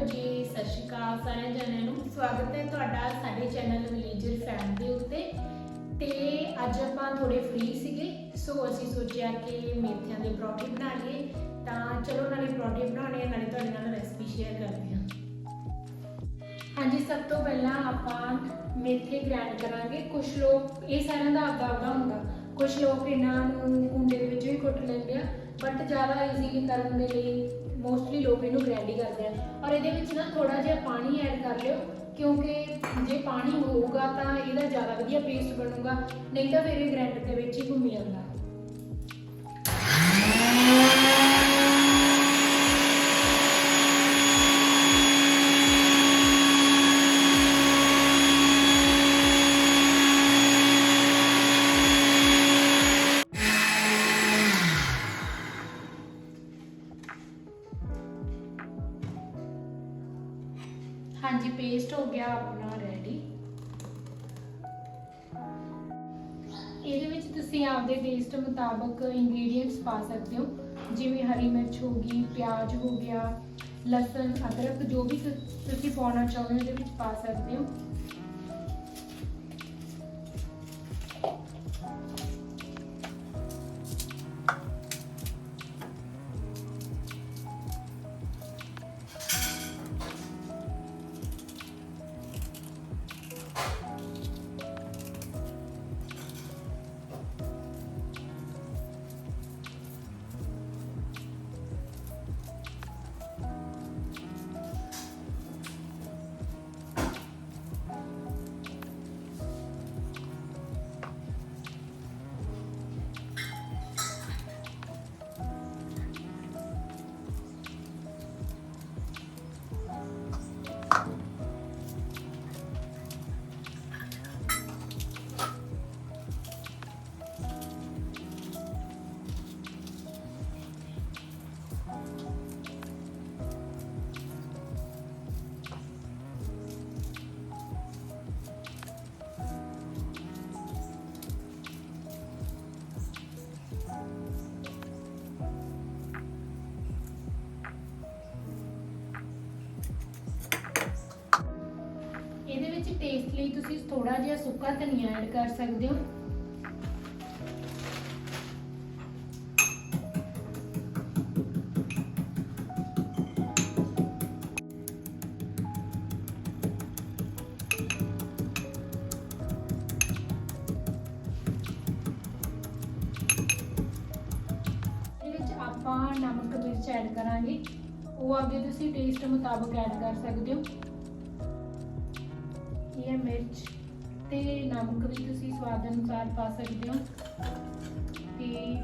ਜੀ, ਸਤਿ ਸ਼੍ਰੀ ਅਕਾਲ ਸਾਰੇ ਜਣਿਆਂ ਨੂੰ। ਸਵਾਗਤ ਹੈ ਤੁਹਾਡਾ ਸਾਡੇ ਚੈਨਲ ਵਿਲੇਜਰ ਫੈਮ ਦੇ ਉੱਤੇ। ਤੇ ਅੱਜ ਆਪਾਂ ਥੋੜੇ ਫ੍ਰੀ ਸੀਗੇ, ਸੋ ਅਸੀਂ ਸੋਚਿਆ ਕਿ ਮੇਥਿਆਂ ਦੇ ਪਰੌਂਠੇ ਬਣਾ ਲਈਏ। ਤਾਂ ਚਲੋ ਨਾਲੇ ਪਰੌਂਠੇ ਬਣਾਉਣੇ ਆ, ਨਾਲੇ ਤੁਹਾਡੇ ਨਾਲ ਰੈਸਪੀ ਸ਼ੇਅਰ ਕਰਦੇ ਹਾਂ। ਹਾਂਜੀ, ਸਭ ਤੋਂ ਪਹਿਲਾਂ ਆਪਾਂ ਮੇਥੇ ਗ੍ਰਾਈਂਡ ਕਰਾਂਗੇ। ਕੁਝ ਲੋਕ, ਇਹ ਸਾਰਿਆਂ ਦਾ ਆਪਦਾ ਆਪਦਾ ਹੁੰਦਾ। ਕੁਝ ਲੋਕ ਇਹਨਾਂ ਨੂੰ ਕੁੰਡੇ ਦੇ ਵਿੱਚ ਵੀ ਕੁੱਟ ਲੈਂਦੇ ਆ। ਬਟ ਜ਼ਿਆਦਾ ਈਜ਼ੀਲੀ ਕਰਨ ਦੇ ਲਈ ਮੋਸਟਲੀ ਲੋਕ ਇਹਨੂੰ ਗ੍ਰੈਂਡ ਹੀ ਕਰਦੇ ਆ। ਔਰ ਇਹਦੇ ਵਿੱਚ ਨਾ ਥੋੜਾ ਜਿਹਾ ਪਾਣੀ ਐਡ ਕਰ ਲਿਓ, ਕਿਉਂਕਿ ਜੇ ਪਾਣੀ ਹੋਊਗਾ ਤਾਂ ਇਹਦਾ ਜ਼ਿਆਦਾ ਵਧੀਆ ਪੇਸਟ ਬਣੂਗਾ, ਨਹੀਂ ਤਾਂ ਫਿਰ ਇਹ ਗ੍ਰਾਈਂਡਰ ਦੇ ਵਿੱਚ ਹੀ ਘੁੰਮੀ ਜਾਂਦਾ। ਹਾਂਜੀ ਪੇਸਟ ਹੋ ਗਿਆ ਆਪਣਾ ਰੈਡੀ ਇਹਦੇ ਵਿੱਚ ਤੁਸੀਂ ਆਪਦੇ ਟੇਸਟ ਮੁਤਾਬਕ ਇੰਗਰੀਡੀਅੰਟਸ ਪਾ ਸਕਦੇ ਹੋ। ਜਿਵੇਂ ਹਰੀ ਮਿਰਚ ਹੋ ਗਈ, ਪਿਆਜ਼ ਹੋ ਗਿਆ, ਲਸਣ, ਅਦਰਕ, ਜੋ ਵੀ ਤੁਸੀਂ ਪਾਉਣਾ ਚਾਹੁੰਦੇ ਹੋ ਇਹਦੇ ਵਿੱਚ ਪਾ ਸਕਦੇ ਹੋ। ਵਿੱਚ ਟੇਸਟ ਲਈ ਤੁਸੀਂ ਥੋੜਾ ਜਿਹਾ ਸੁੱਕਾ ਧਨੀਆ ਐਡ ਕਰ ਸਕਦੇ ਹੋ। ਆਪਾਂ ਨਮਕ, ਮਿਰਚ ਐਡ ਕਰਾਂਗੇ। ਉਹ ਆਪਦੇ ਤੁਸੀਂ ਟੇਸਟ ਮੁਤਾਬਕ ਐਡ ਕਰ ਸਕਦੇ ਹੋ। ਹੈ ਮਿਰਚ ਤੇ ਨਮਕ ਵੀ ਤੁਸੀਂ ਸਵਾਦ ਅਨੁਸਾਰ ਪਾ ਸਕਦੇ ਹੋ। ਤੇ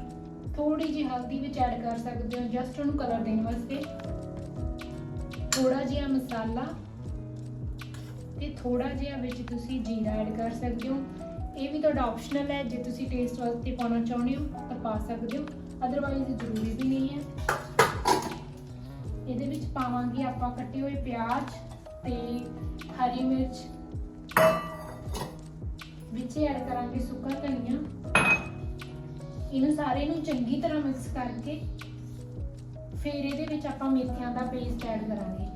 ਥੋੜੀ ਜਿਹੀ ਹਲਦੀ ਵਿੱਚ ਐਡ ਕਰ ਸਕਦੇ ਹੋ ਜਸਟ ਉਹਨੂੰ ਕਲਰ ਦੇਣ ਵਾਸਤੇ। ਥੋੜਾ ਜਿਹਾ ਮਸਾਲਾ ਤੇ ਥੋੜਾ ਜਿਹਾ ਵਿੱਚ ਤੁਸੀਂ ਜੀਰਾ ਐਡ ਕਰ ਸਕਦੇ ਹੋ। ਇਹ ਵੀ ਤੁਹਾਡਾ ਆਪਸ਼ਨਲ ਹੈ, ਜੇ ਤੁਸੀਂ ਟੇਸਟ ਵਾਸਤੇ ਪਾਉਣਾ ਚਾਹੁੰਦੇ ਹੋ ਤਾਂ ਪਾ ਸਕਦੇ ਹੋ। ਅਦਰਵਾਈਜ਼ ਜ਼ਰੂਰੀ ਵੀ ਨਹੀਂ ਹੈ। ਇਹਦੇ ਵਿੱਚ ਪਾਵਾਂਗੇ ਆਪਾਂ ਕੱਟੇ ਹੋਏ ਪਿਆਜ਼ ਤੇ ਹਰੀ ਮਿਰਚ ਵਿੱਚ ਐਡ ਕਰਾਂਗੇ ਸੁੱਕਾ ਧਨੀਆ। ਇਹਨੂੰ ਸਾਰੇ ਨੂੰ ਚੰਗੀ ਤਰ੍ਹਾਂ ਮਿਕਸ ਕਰਕੇ ਫਿਰ ਇਹਦੇ ਵਿੱਚ ਆਪਾਂ ਮੇਥੀਆਂ ਦਾ ਪੇਸਟ ਐਡ ਕਰਾਂਗੇ।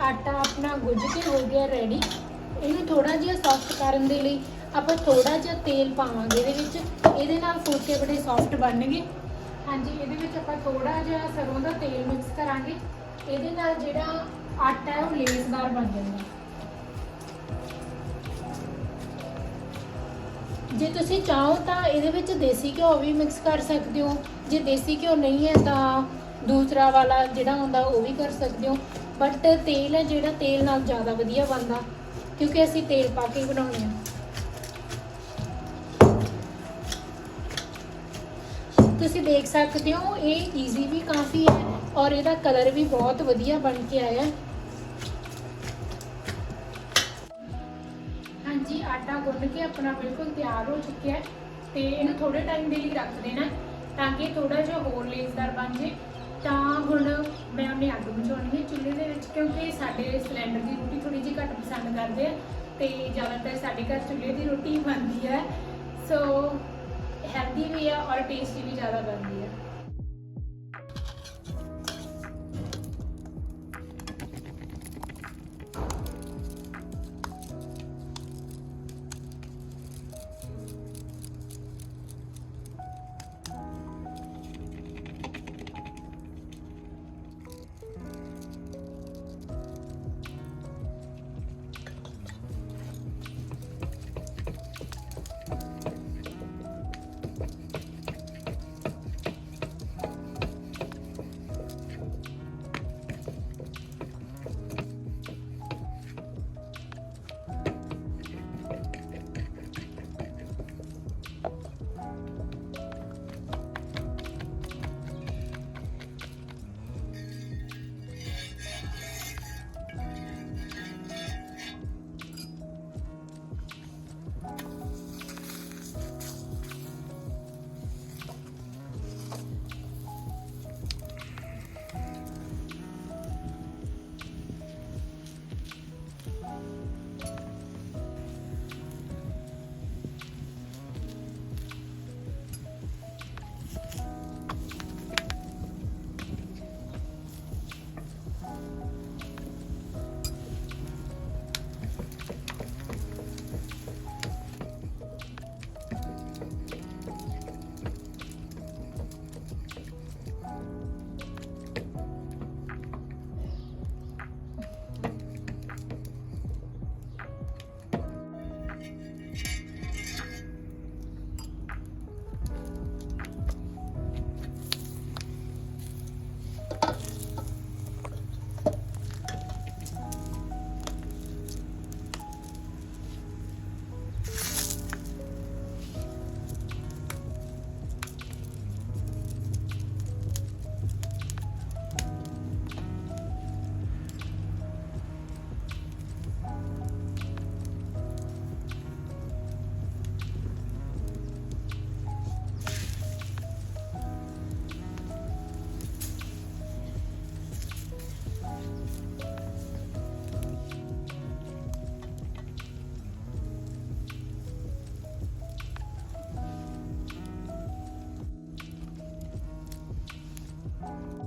ਆਟਾ ਆਪਣਾ ਗੁੱਝ ਕੇ ਹੋ ਗਿਆ ਰੈਡੀ ਇਹਨੂੰ ਥੋੜਾ ਜਿਹਾ ਸੌਫਟ ਕਰਨ ਦੇ ਲਈ ਆਪਾਂ ਥੋੜਾ ਜਿਹਾ ਤੇਲ ਪਾਵਾਂਗੇ ਇਹਦੇ ਵਿੱਚ। ਇਹਦੇ ਨਾਲ ਫੁਲਕੇ ਬੜੇ ਸੌਫਟ ਬਣਨਗੇ। ਹਾਂਜੀ, ਇਹਦੇ ਵਿੱਚ ਆਪਾਂ ਥੋੜਾ ਜਿਹਾ ਸਰੋਂ ਦਾ ਤੇਲ ਮਿਕਸ ਕਰਾਂਗੇ। ਇਹਦੇ ਨਾਲ ਜਿਹੜਾ ਆਟਾ ਹੈ ਉਹ ਲੇਸਦਾਰ ਬਣ ਜਾਂਦਾ ਜੇ ਤੁਸੀਂ ਚਾਹੋ ਤਾਂ ਇਹਦੇ ਵਿੱਚ ਦੇਸੀ ਘਿਓ ਵੀ ਮਿਕਸ ਕਰ ਸਕਦੇ ਹੋ। ਜੇ ਦੇਸੀ ਘਿਓ ਨਹੀਂ ਹੈ ਤਾਂ ਦੂਸਰਾ ਵਾਲਾ ਜਿਹੜਾ ਹੁੰਦਾ ਉਹ ਵੀ ਕਰ ਸਕਦੇ ਹੋ। ਬਟ ਤੇਲ ਹੈ ਜਿਹੜਾ ਤੇਲ ਨਾਲ ਜ਼ਿਆਦਾ ਵਧੀਆ ਬਣਦਾ, ਕਿਉਂਕਿ ਅਸੀਂ ਤੇਲ ਪਾ ਕੇ ਹੀ ਬਣਾਉਂਦੇ ਹਾਂ। ਤੁਸੀਂ ਦੇਖ ਸਕਦੇ ਹੋ, ਇਹ ਈਜ਼ੀ ਵੀ ਕਾਫੀ ਹੈ ਔਰ ਇਹਦਾ ਕਲਰ ਵੀ ਬਹੁਤ ਵਧੀਆ ਬਣ ਕੇ ਆਇਆ ਹੈ। ਹਾਂਜੀ, ਆਟਾ ਗੁੰਨ ਕੇ ਆਪਣਾ ਬਿਲਕੁਲ ਤਿਆਰ ਹੋ ਚੁੱਕਿਆ ਹੈ ਤੇ ਇਹਨੂੰ ਥੋੜੇ ਟਾਈਮ ਦੇ ਲਈ ਰੱਖ ਦੇਣਾ ਤਾਂ ਕਿ ਥੋੜਾ ਜਿਹਾ ਹੋਰ ਲੇਸਦਾਰ ਬਣ ਜੇ ਤਾਂ ਹੁਣ ਮੈਂ ਉਹਨੇ ਅੱਗ ਬੁਝਾਉਣੀ ਹੈ ਚੁੱਲ੍ਹੇ ਦੇ ਵਿੱਚ, ਕਿਉਂਕਿ ਸਾਡੇ ਸਿਲੰਡਰ ਦੀ ਰੋਟੀ ਥੋੜੀ ਜਿਹੀ ਘੱਟ ਪਸੰਦ ਕਰਦੇ ਆ ਤੇ ਜ਼ਿਆਦਾਤਰ ਸਾਡੇ ਘਰ ਚੁੱਲ੍ਹੇ ਦੀ ਰੋਟੀ ਬਣਦੀ ਹੈ। ਸੋ ਹੈਲਦੀ ਵੀ ਹੈ ਔਰ ਟੇਸਟੀ ਵੀ ਜ਼ਿਆਦਾ ਬਣਦੀ ਹੈ।